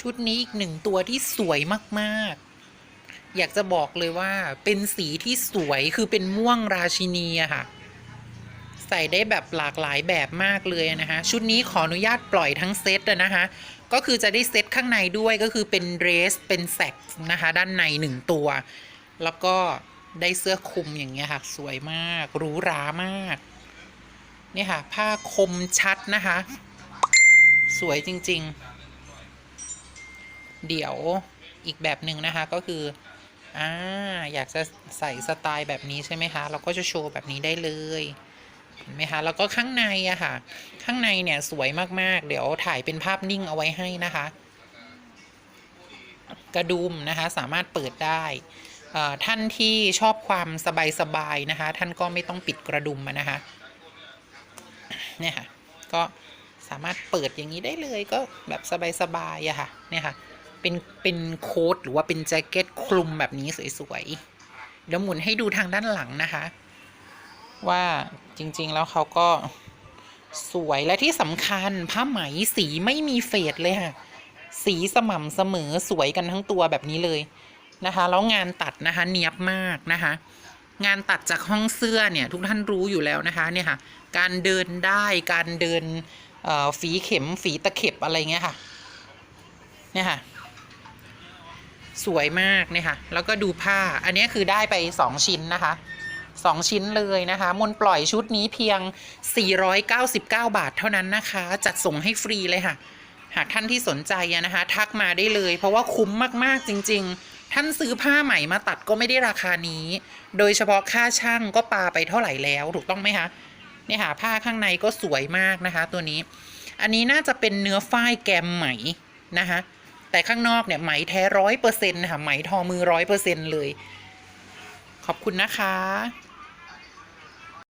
ชุดนี้อีกหนึ่งตัวที่สวยมากๆ อยากจะบอกเลยว่าเป็นสีที่สวยคือเป็นม่วงราชินีอะค่ะ ใส่ได้แบบหลากหลายแบบมากเลยนะคะชุดนี้ขออนุญาตปล่อยทั้งเซตนะคะก็คือจะได้เซตข้างในด้วยก็คือเป็นเดรสเป็นแซกนะคะด้านในหนึ่งตัว แล้วก็ได้เสื้อคลุมอย่างเงี้ยค่ะ สวยมากหรูหรามากเนี่ยค่ะ ผ้าคมชัดนะคะ สวยจริง ๆ เดี๋ยวอีกแบบหนึ่งนะคะก็คืออ่าอยากจะใส่สไตล์แบบนี้ใช่ไหมคะ เราก็จะโชว์แบบนี้ได้เลยเห็นไหมคะแล้วก็ข้างในอะค่ะ ข้างในเนี่ยสวยมากๆ เดี๋ยวถ่ายเป็นภาพนิ่งเอาไว้ให้นะคะ กระดุมนะคะสามารถเปิดได้ท่านที่ชอบความสบายๆนะคะ ท่านก็ไม่ต้องปิดกระดุมนะคะเนี่ยค่ะก็สามารถเปิดอย่างนี้ได้เลยก็แบบสบายๆอะค่ะเนี่ยค่ะ เป็นเป็นโค้ทหรือว่าเป็นแจ็คเก็ตคลุมแบบนี้สวยๆเดี๋ยวหมุนให้ดูทางด้านหลังนะคะ ว่าจริงๆแล้วเขาก็สวยและที่สำคัญผ้าไหมสีไม่มีเฟดเลยค่ะ สีสม่ำเสมอสวยกันทั้งตัวแบบนี้เลยนะคะ แล้วงานตัดนะคะเนียบมากนะคะ งานตัดจากห้องเสื้อเนี่ย ทุกท่านรู้อยู่แล้วนะคะเนี่ยค่ะ การเดินได้การเดินฝีเข็มฝีตะเข็บอะไรเงี้ยค่ะ เนี่ยค่ะ สวยมากเนี่ยค่ะแล้วก็ดูผ้า อันนี้คือได้ไปสองชิ้นนะคะสองชิ้นเลยนะคะ มนปล่อยชุดนี้เพียง 499 บาทเท่านั้นนะคะ จัดส่งให้ฟรีเลยค่ะ หากท่านที่สนใจนะคะ ทักมาได้เลย เพราะว่าคุ้มมากๆจริง ๆ ท่านซื้อผ้าใหม่มาตัดก็ไม่ได้ราคานี้ โดยเฉพาะค่าช่างก็ปาไปเท่าไหร่แล้วถูกต้องไหมคะเนี่ยค่ะผ้าข้างในก็สวยมากนะคะ ตัวนี้ อันนี้น่าจะเป็นเนื้อฝ้ายแกมไหมนะคะ แต่ข้างนอกเนี่ยไหมแท้ร้อยเปอร์เซ็นต์ค่ะไหมทอมือร้อยเปอร์เซ็นต์เลย ขอบคุณนะคะ